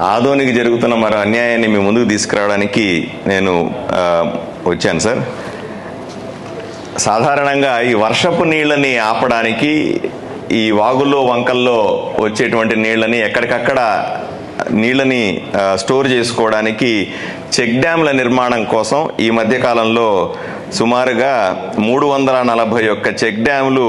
ఆదోనికి జరుగుతున్న మరో అన్యాయాన్ని మీ ముందుకు తీసుకురావడానికి నేను వచ్చాను సార్. సాధారణంగా ఈ వర్షపు నీళ్ళని ఆపడానికి ఈ వాగుల్లో వంకల్లో వచ్చేటువంటి నీళ్ళని ఎక్కడికక్కడ నీళ్ళని స్టోర్ చేసుకోవడానికి చెక్ డ్యాంల నిర్మాణం కోసం ఈ మధ్యకాలంలో సుమారుగా మూడు వందల నలభై ఒక్క చెక్ డ్యాంలు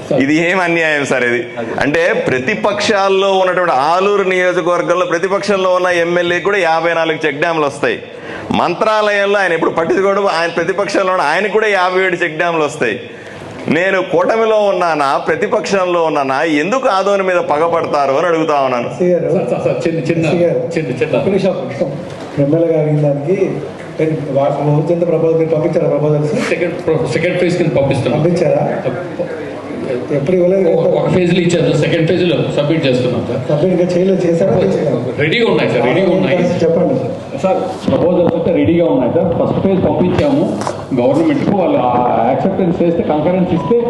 ఇది ఏం అన్యాయం సార్ ఇది? అంటే ప్రతిపక్షాల్లో ఉన్నటువంటి ఆలూరు నియోజకవర్గంలో ప్రతిపక్షంలో ఉన్న ఎమ్మెల్యే కూడా యాభై నాలుగు చెక్ డ్యాంలు వస్తాయి. మంత్రాలయంలో ఆయన ఎప్పుడు పట్టించుకోవడం ఆయన ప్రతిపక్షంలో ఉన్న ఆయనకు కూడా యాభై ఏడు చెక్ డ్యాంలు వస్తాయి. నేను కూటమిలో ఉన్నానా ప్రతిపక్షంలో ఉన్నానా ఎందుకు ఆదోని మీద పగపడతారు అని అడుగుతా ఉన్నాను. ఎమ్మెల్యే గారు అడిగిన దానికి పంపించారా ప్రపోజల్స్ సెకండ్ సెకండ్ ఫేజ్ కింద పంపిస్తున్నాం. పంపించారా? ఎప్పుడు ఇవ్వలేదు ఒక- ఒక ఫేజ్లో ఇచ్చారు సెకండ్ ఫేజ్లో సబ్మిట్ చేస్తున్నాం సార్. సబ్మిట్ ఇంకా చేయలేదు చేశారా? రెడీగా ఉన్నాయి సార్ రెడీగా ఉన్నాయి. చెప్పండి సార్ ప్రపోజల్స్ అయితే రెడీగా ఉన్నాయి సార్. First phase పంపించాము. గవర్నమెంట్కు వాళ్ళు యాక్సెప్టెన్స్ చేస్తే కంకరెన్స్ ఇస్తే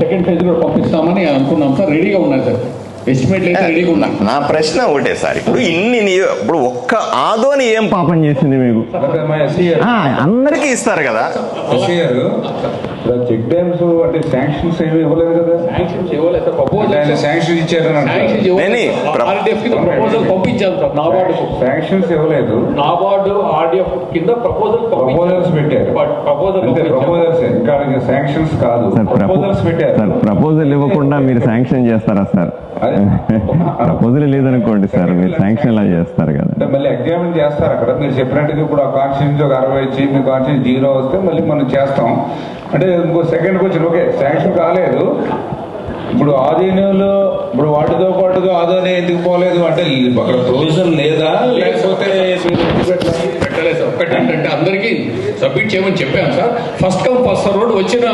సెకండ్ ఫేజ్ కూడా పంపిస్తామని అనుకున్నాం సార్. రెడీగా ఉన్నాయి సార్. ఉన్నాయి. నా ప్రశ్న ఒకటే సార్. ఇప్పుడు ఇన్ని ఇప్పుడు ఒక్క ఆదోని ఏం పాపం చేసింది మీకు? ఆ, అందరికీ ఇస్తారు కదా. చెక్ డ్యామ్స్ అంటే శాంక్షన్స్ ఏమి ఇవ్వలేదు కదా? శాంక్షన్స్ ఇవ్వలేదు. సార్ ప్రపోజల్ శాంక్షన్ కింద ప్రపోజల్ పంపించాం సార్ నాబార్డుకు. శాంక్షన్స్ ఇవ్వలేదు. నాబార్డు ఆర్డీఎఫ్ కింద ప్రపోజల్ ప్రపోజల్స్ పెట్టారు. ప్రపోజల్ అంతే ప్రపోజల్స్ ఇంకా శాంక్షన్స్ కాదు. సార్ ప్రపోజల్స్ పెట్టారు. సార్ ప్రపోజల్ ఇవ్వకుండా మీరు శాంక్షన్ చేస్తారా సార్. ప్రపోజల్ లేదనుకోండి సార్ మీరు శాంక్షన్ ఎలా చేస్తారు కదా. అంటే మళ్ళీ ఎగ్జామిన్ చేస్తారు అక్కడ. మీరు చెప్పినట్టుగా ఇప్పుడు ఆ కాన్స్టిట్యూన్స్ ఒక అరవై వచ్చి మీ కాన్స్టిట్యూన్స్ జీరో వస్తే మళ్ళీ మనం చేస్తాం. అంటే ఇంకో సెకండ్ క్వశ్చన్ ఓకే శాంక్షన్ కాలేదు. ఇప్పుడు ఆధీనంలో ఇప్పుడు వాటితో పాటుగా ఆదాయం ఎందుకు పోలేదు? అంటే అక్కడ ప్రొవిజన్ లేదా లేకపోతే పెట్టలేదు సార్ ఒకటి ఏంటంటే అందరికీ సబ్మిట్ చేయమని చెప్పాను sir. First come first serve వచ్చిన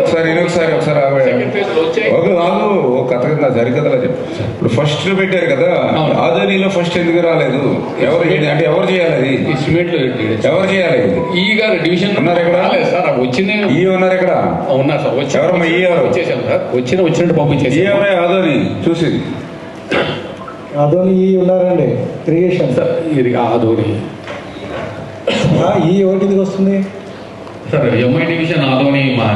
ఒకసారి ఒకసారి ఒక కథ కింద సరికథలా చెప్పు. ఇప్పుడు ఫస్ట్ పెట్టారు కదా అవును. ఆదానీలో ఫస్ట్ ఎందుకు రాలేదు? ఎవరు అంటే ఎవరు చేయాలి అది? ఎవరు చేయాలి ఈ గారు డివిజన్ ఉన్నారు ఇక్కడ? రాలేదు సార్. అవి వచ్చిన ఈ ఉన్నారు ఇక్కడ? ఉన్నారు సార్. వచ్చి ఎవరమ్మా ఈ ఎవరు? వచ్చేసాను సార్. వచ్చిన వచ్చినట్టు ఈ పంపించేసి ఎవరే ఆదోని చూసేది. అదోని ఈ ఉన్నారండి. క్రియేషన్. సార్ ఇది ఆదోని ఈ ఒకటికి వస్తుంది? సార్ ఎంఐ డివిజన్ ఆదోని మా?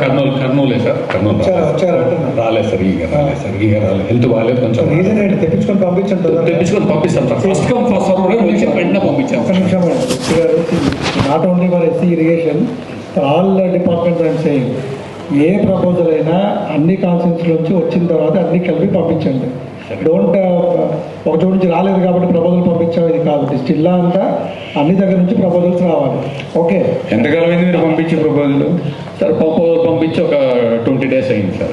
కర్నూలు కర్నూలే సార్ కర్నూలు వచ్చారా. రాలేదు సార్ ఈగ రాలేదు సార్ ఈగ రాలేదు. హెల్త్ బాగాలేదు కొంచెం రీజన్ ఏంటి? తెప్పించుకొని పంపించండి తెప్పించుకొని పంపిస్తాం sir. First come first serve వచ్చి వెంటనే పంపించాం ఒక్క నిమిషం not only for SC irrigation all departments and saying a proposal అయినా అన్ని కాన్సెన్స్ నుంచి వచ్చిన తర్వాత అన్ని కలిపి పంపించండి. డోంట్ ఒక చోటు నుంచి రాలేదు కాబట్టి ప్రపోజల్ పంపించాం ఇది కాదు. జిల్లా అంతా అన్ని దగ్గర నుంచి ప్రపోజల్స్ రావాలి. ఓకే? ఎంతకాలం అయింది మీరు పంపించే ప్రపోజల్ సార్ ప్రపోజల్ పంపించి ఒక ట్వంటీ డేస్ అయింది సార్?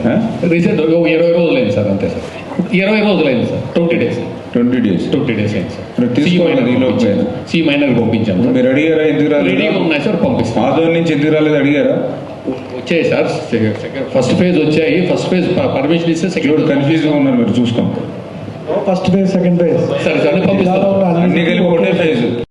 రీసెంట్ ఇరవై రోజులు అయింది సార్ అంతే సార్. ఇరవై రోజులు అయింది sir twenty days. Twenty days. Twenty days అయింది సార్. సి మైనర్ పంపించాం అయినా. సి మైనర్ పంపించాం సార్. మీరు అడిగారా ఎందుకు రెడీగా రాలేదు ఉన్నాయి సార్ పంపిస్తాం. ఆదోని నుంచి ఎందుకు రాలేదు అడిగారా? వచ్చాయి సార్ ఫస్ట్ ఫేజ్ వచ్చాయి. ఫస్ట్ ఫేజ్ పర్మిషన్ ఇస్తే సెకండ్ ఇప్పుడు కన్ఫ్యూజ్గా ఉన్నారు మీరు చూసుకోండి. ఫస్ట్ ఫేజ్ సెకండ్ ఫేజ్ సరే సరే అన్ని కలిపి ఒకటే ఫేజ్